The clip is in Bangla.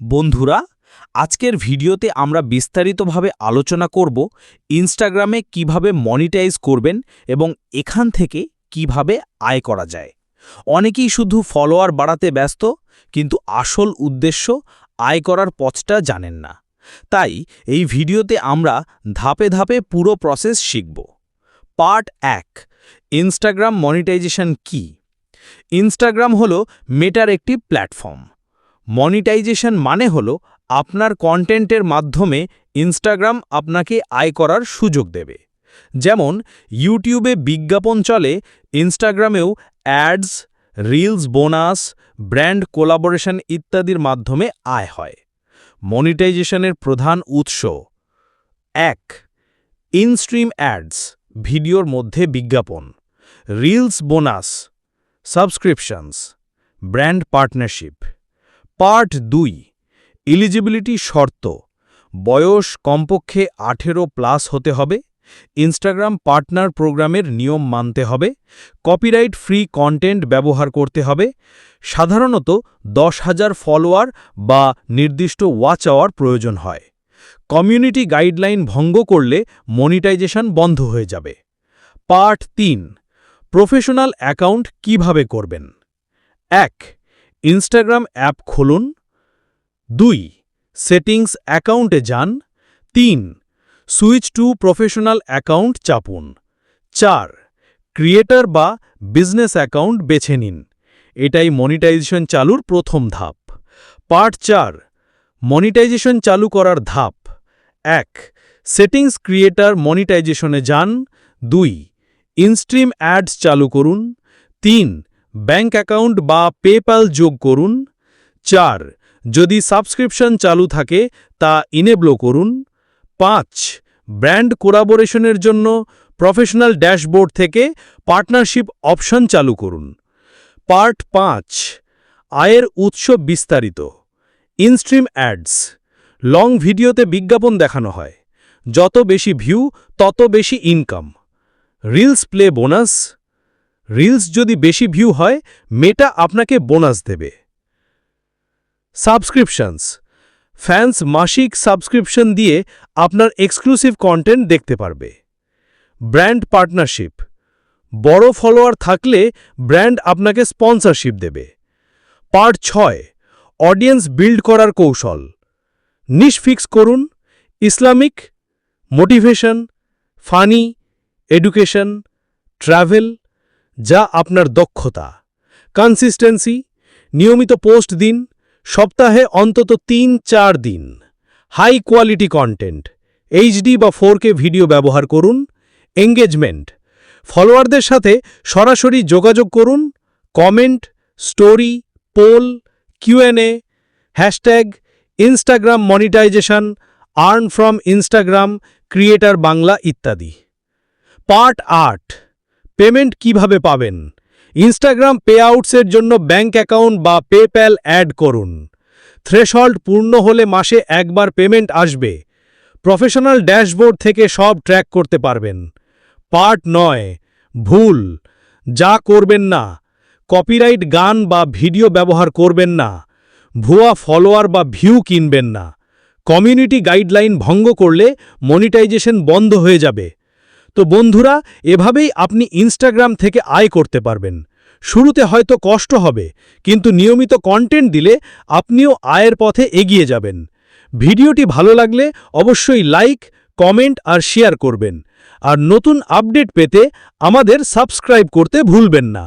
বন্ধুরা, আজকের ভিডিওতে আমরা বিস্তারিতভাবে আলোচনা করব ইনস্টাগ্রামে কীভাবে মনিটাইজ করবেন এবং এখান থেকে কীভাবে আয় করা যায়। অনেকেই শুধু ফলোয়ার বাড়াতে ব্যস্ত, কিন্তু আসল উদ্দেশ্য আয় করার পথটা জানেন না। তাই এই ভিডিওতে আমরা ধাপে ধাপে পুরো প্রসেস শিখব। পার্ট এক ইনস্টাগ্রাম মনিটাইজেশন কি? ইনস্টাগ্রাম হলো মেটার একটি প্ল্যাটফর্ম মনিটাইজেশন মানে হল আপনার কন্টেন্টের মাধ্যমে ইনস্টাগ্রাম আপনাকে আয় করার সুযোগ দেবে। যেমন, ইউটিউবে বিজ্ঞাপন চলে, ইনস্টাগ্রামেও ads, reels bonus, brand collaboration ইত্যাদির মাধ্যমে আয় হয়। মনিটাইজেশনের প্রধান উৎস এক, ইনস্ট্রিম অ্যাডস, ভিডিওর মধ্যে বিজ্ঞাপন। Reels bonus, subscriptions, brand partnership. Part দুই, এলিজিবিলিটি শর্ত, বয়স কমপক্ষে আঠেরো প্লাস হতে হবে, ইনস্টাগ্রাম পার্টনার প্রোগ্রামের নিয়ম মানতে হবে, কপিরাইট ফ্রি কন্টেন্ট ব্যবহার করতে হবে, সাধারণত দশ হাজার ফলোয়ার বা নির্দিষ্ট ওয়াচ আওয়ার প্রয়োজন হয়। কমিউনিটি গাইডলাইন ভঙ্গ করলে মনিটাইজেশন বন্ধ হয়ে যাবে। পার্ট তিন, প্রফেশনাল অ্যাকাউন্ট কীভাবে করবেন? এক ইনস্টাগ্রাম অ্যাপ খুলুন। দুই, সেটিংস অ্যাকাউন্টে যান। তিন, সুইচ টু প্রফেশনাল অ্যাকাউন্ট চাপুন। চার, ক্রিয়েটর বা বিজনেস অ্যাকাউন্ট বেছে নিন। এটাই মনিটাইজেশন চালুর প্রথম ধাপ। পার্ট চার, মনিটাইজেশন চালু করার ধাপ। এক, সেটিংস ক্রিয়েটর মনিটাইজেশনে যান। দুই, ইনস্ট্রিম অ্যাডস চালু করুন। তিন ব্যাঙ্ক অ্যাকাউন্ট বা পেপ্যাল যোগ করুন। চার, যদি সাবস্ক্রিপশন চালু থাকে, তা ইনেবলো করুন। পাঁচ, ব্র্যান্ড কোলাবোরেশনের জন্য প্রফেশনাল ড্যাশবোর্ড থেকে পার্টনারশিপ অপশন চালু করুন। পার্ট পাঁচ, আয়ের উৎস বিস্তারিত। ইনস্ট্রিম অ্যাডস, লং ভিডিওতে বিজ্ঞাপন দেখানো হয়। যত বেশি ভিউ, তত বেশি income. Reels play bonus reels যদি বেশি ভিউ হয় মেটা আপনাকে বোনাস দেবে। সাবস্ক্রিপশনস। ফ্যান্স মাসিক সাবস্ক্রিপশন দিয়ে আপনার এক্সক্লুসিভ কন্টেন্ট দেখতে পারবে। Brand partnership. বড় ফলোয়ার থাকলে ব্র্যান্ড আপনাকে স্পন্সরশিপ দেবে। পার্ট ছয়। অডিয়েন্স বিল্ড করার কৌশল। নিশ ফিক্স করুন। Islamic. Motivation. Funny. Education. Travel. যা আপনার দক্ষতা। কনসিস্টেন্সি নিয়মিত পোস্ট দিন, সপ্তাহে অন্তত তিন চার দিন। হাই কোয়ালিটি কন্টেন্ট এইচডি বা ফোরকে ভিডিও ব্যবহার করুন। এঙ্গেজমেন্ট ফলোয়ারদের সাথে সরাসরি যোগাযোগ করুন। Comment story poll QnA hashtag Instagram monetisation earn from Instagram creator Bangla ইত্যাদি। পার্ট আট পেমেন্ট কীভাবে পাবেন? ইনস্টাগ্রাম পেআউটসের জন্য ব্যাঙ্ক অ্যাকাউন্ট বা পেপ্যাল অ্যাড করুন। থ্রেশহল্ড পূর্ণ হলে মাসে একবার পেমেন্ট আসবে। প্রফেশনাল ড্যাশবোর্ড থেকে সব ট্র্যাক করতে পারবেন। পার্ট নয়, ভুল। যা করবেন না। কপিরাইট গান বা ভিডিও ব্যবহার করবেন না। ভুয়া ফলোয়ার বা ভিউ কিনবেন না। কমিউনিটি গাইডলাইন ভঙ্গ করলে মনিটাইজেশন বন্ধ হয়ে যাবে। তো বন্ধুরা, এভাবেই আপনি ইনস্টাগ্রাম থেকে আয় করতে পারবেন। শুরুতে হয়তো কষ্ট হবে, কিন্তু নিয়মিত কন্টেন্ট দিলে আপনিও আয়ের পথে এগিয়ে যাবেন। ভিডিওটি ভালো লাগলে অবশ্যই লাইক কমেন্ট আর শেয়ার করবেন। আর নতুন আপডেট পেতে আমাদের সাবস্ক্রাইব করতে ভুলবেন না।